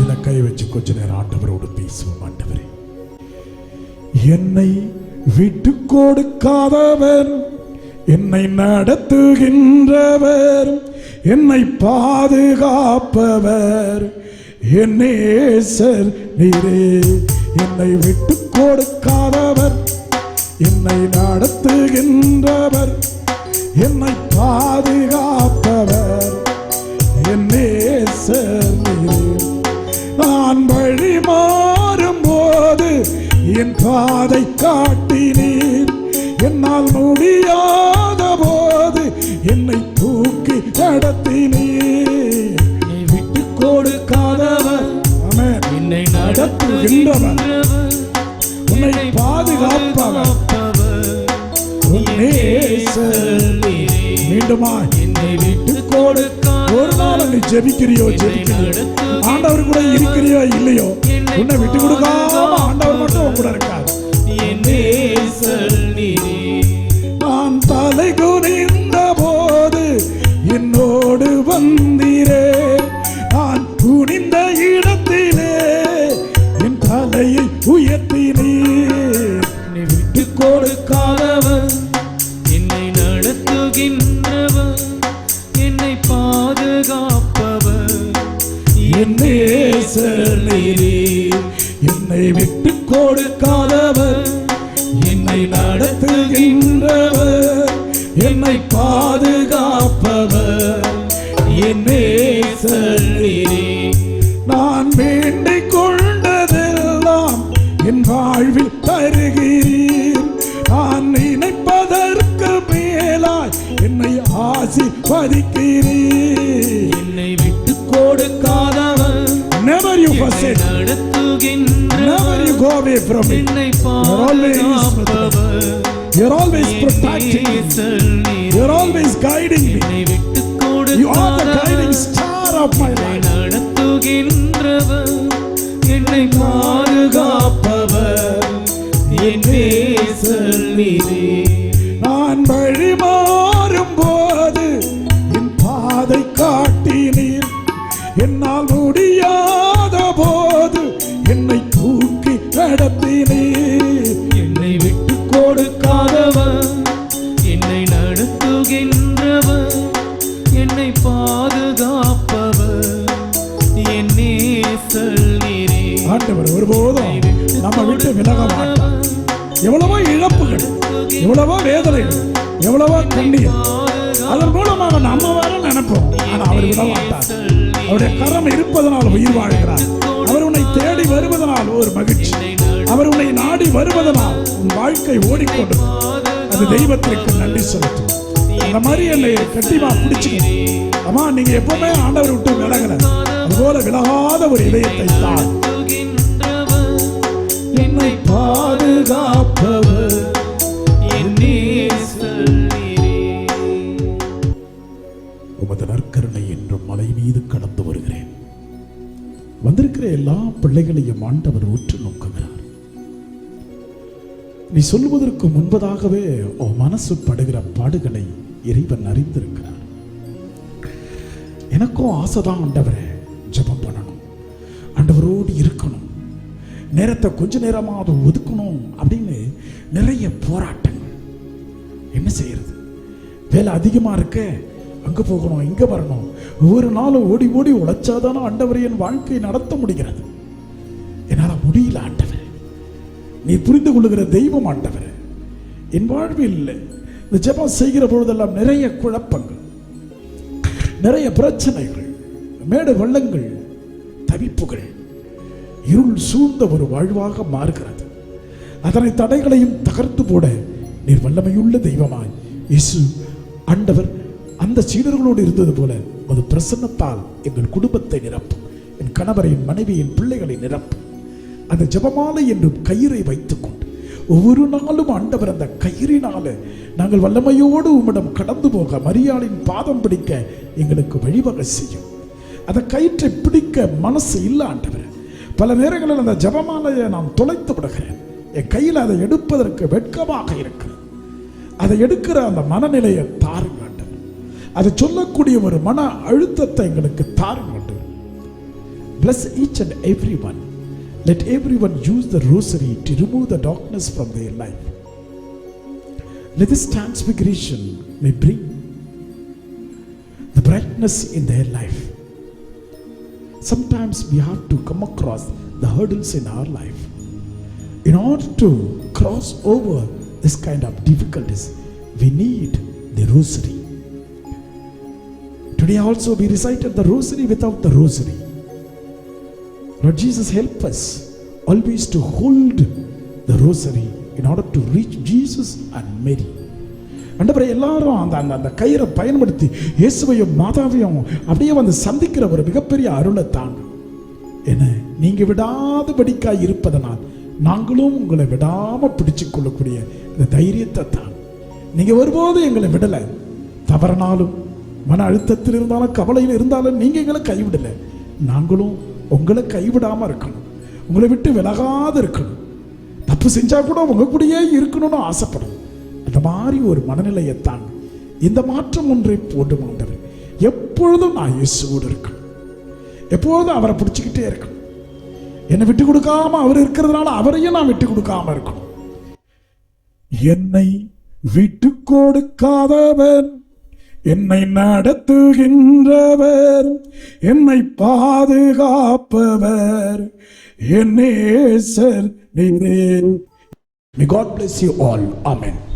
நெஞ்சில கை வச்சு கொஞ்ச நேரம் ஆண்டவரோடு பேசுவோம் ஆண்டவரே. என்னை விட்டு கொடுக்காதவர் என்னை நடத்துகின்றவர் என்னை பாதுகாப்பவர். என்னே நேசர் நீரே என்னை விட்டு கொடுக்காதவர் என்னை நடத்துகின்றவர் என்னை பாதுகாப்பவர். பாதை காட்டினீர். என்னால் முடியாத போது என்னை தூக்கி நடத்தினீர். என்னை விட்டு கொடுக்காதவர். என்னை நடத்துகின்றவர், உன்னை பாதுகாப்பவர். மீண்டுமா என்னை விட்டு கொடுக்காதவர் ஒரு நாள் நீ ஜெபிக்கிறியோ ஜெபிக்கிறியோ ஆண்டவர் கூட இருக்கிறியோ இல்லையோ? உன்னை விட்டு கொடுக்காம ஆண்டவர் மட்டும் கூட இருக்காது என்னை விட்டு கொடுக்காதவர். என்னை நடத்துகின்றவர். என்னை பாதுகாப்பவர். என் நேசர் நீரே. நான் வேண்டிக் கொண்டதெல்லாம் என் வாழ்வில் தருகிறீர் நான் நினைப்பதற்கு மேலாய் என்னை ஆசிர்வதிக்கிறீர். என்னை விட்டு கொடுக்காதவர். Never you forsake. Never you go away from me. என்னை always பாதுகாப்பவர் You're always protecting me. You're always guiding me. You are நடத்துகின்றவர் என்னை பாதுகாப்பவர். என் நீரே. ஆண்டவர் ஒருபோதும் நம்ம விட்டு விலக மாட்டார். எவ்வளவோ இழப்புகள் எவ்வளவோ வேதனைகள் எவ்வளவோ கண்ணீர் அதன் மூலமாக நம்ம வர நினைப்போம். ஆனா அவர் விட மாட்டார் அவருடைய கரம் இருப்பதனால் உயிர் வாழ்கிறார். அவர் உன்னை தேடி வருவதனால் ஒரு மகிழ்ச்சி. அவர் உன்னை நாடி வருவதனால் உன் வாழ்க்கை ஓடிக்கொண்டு அது தெய்வத்திற்கு நன்றி செலுத்தும். அந்த மாதிரி என்னை கண்டிப்பா பிடிச்சிங்க. அம்மா நீங்க எப்பவுமே ஆண்டவர் விட்டு விலகல. அதுபோல விலகாத ஒரு இதயத்தை தான். என்னை பாதுகாப்பவர். உமது நற்கருணை என்றும் மலை மீது கடந்து வருகிறேன். வந்திருக்கிற எல்லா பிள்ளைகளையும் ஆண்டவர் உற்று நோக்குகிறார். நீ சொல்வதற்கு முன்பதாகவே உன் மனசு படுகிற பாடுகளை இறைவன் அறிந்திருக்கிறார் எனக்கும் ஆசைதான் ஆண்டவரே ஜெபம் பண்ணணும். ஆண்டவரோடு இருக்கணும். நேரத்தை கொஞ்ச நேரமாவது ஒதுக்கணும் அப்படின்னு நிறைய போராட்டங்கள். என்ன செய்யறது? வேலை அதிகமா இருக்க அங்க போகணும் இங்க வரணும். ஒவ்வொரு நாளும் ஓடி ஓடி உழைச்சாதானே ஆண்டவர் என் வாழ்க்கையை நடத்த முடிகிறது. என்னால முடியல ஆண்டவர். நீ புரிந்து கொள்ளுகிற தெய்வம் ஆண்டவர். என் வாழ்வில் இந்த ஜெபம் செய்கிற பொழுதெல்லாம் நிறைய குழப்பங்கள் நிறைய பிரச்சனைகள் மேடு வெள்ளங்கள் தவிப்புகள் இருள் சூழ்ந்த ஒரு வாழ்வாக மாறுகிறது. அதனை தடைகளையும் தகர்த்து போட நீர் வல்லமையுள்ள தெய்வமாய் இயேசு ஆண்டவர் அந்த சீடர்களோடு இருந்தது போல ஒரு பிரசன்னத்தால் எங்கள் குடும்பத்தை நிரப்பும். என் கணவரின் மனைவியின் பிள்ளைகளை நிரப்பும். அந்த ஜெபமாலை என்றும் கயிறை வைத்துக்கொண்டு ஒவ்வொரு நாளும் ஆண்டவர் அந்த கயிறினால நாங்கள் வல்லமையோடு உம்மிடம் கடந்து போக மரியாளின் பாதம் பிடிக்க எங்களுக்கு வழிவகை செய்யும். அந்த கயிற்றை பிடிக்க மனசு இல்லை ஆண்டவர். பல நேரங்களில் அந்த ஜபமாலையை நான் தொலைத்து விடுகிறேன். என் கையில் அதை எடுப்பதற்கு வெட்கமாக இருக்கு அதை எடுக்கிற அந்த மனநிலையை தாருங்க ஆண்டவர். அதை சொல்லக்கூடிய ஒரு மன அழுத்தத்தை எங்களுக்கு தாருங்க ஆண்டவர். Each and every one Let everyone use the rosary to remove the darkness from their life. Let this transfiguration may bring the brightness in their life. Sometimes we have to come across the hurdles in our life. In order to cross over this kind of difficulties, we need the rosary. Today also we recited the rosary without the rosary. Lord Jesus, help us always to hold the rosary in order to reach Jesus and Mary. ஆண்டவரே எல்லாரும் அந்த அந்த அந்த கயிறை பயன்படுத்தி இயேசுவையும் மாதாவையும் அப்படியே வந்து சந்திக்கிற ஒரு மிகப்பெரிய அருளை தாங்க என்ன நீங்கள் விடாதபடிக்காய் இருப்பதனால் நாங்களும் உங்களை விடாமல் பிடிச்சு கொள்ளக்கூடிய இந்த தைரியத்தை தான். நீங்கள் வரும்போது எங்களை விடலை. தவறனாலும் மன அழுத்தத்தில் இருந்தாலும் கவலையில் இருந்தாலும் நீங்கள் எங்களை கைவிடலை. நாங்களும் உங்களை கைவிடாமல் இருக்கணும். உங்களை விட்டு விலகாத இருக்கணும். தப்பு செஞ்சால் கூட உங்க கூடயே இருக்கணும்னு ஆசைப்படும். அந்த மாதிரி ஒரு மனநிலையைத்தான் இந்த மாற்றம் ஒன்றை போட்டு ஆண்டவர் எப்பொழுதும் நான் இயேசுவோடு இருக்கணும். எப்பொழுதும் அவரை பிடிச்சிக்கிட்டே இருக்கணும். என்னை விட்டு கொடுக்காம அவர் இருக்கிறதுனால அவரையும் நான் விட்டு கொடுக்காம இருக்கணும். என்னை விட்டு கொடுக்காதவன் என்னை நடத்துகின்றவர் என்னை பாதுகாப்பவர் என்னே சார் நீரே May God bless you all. Amen.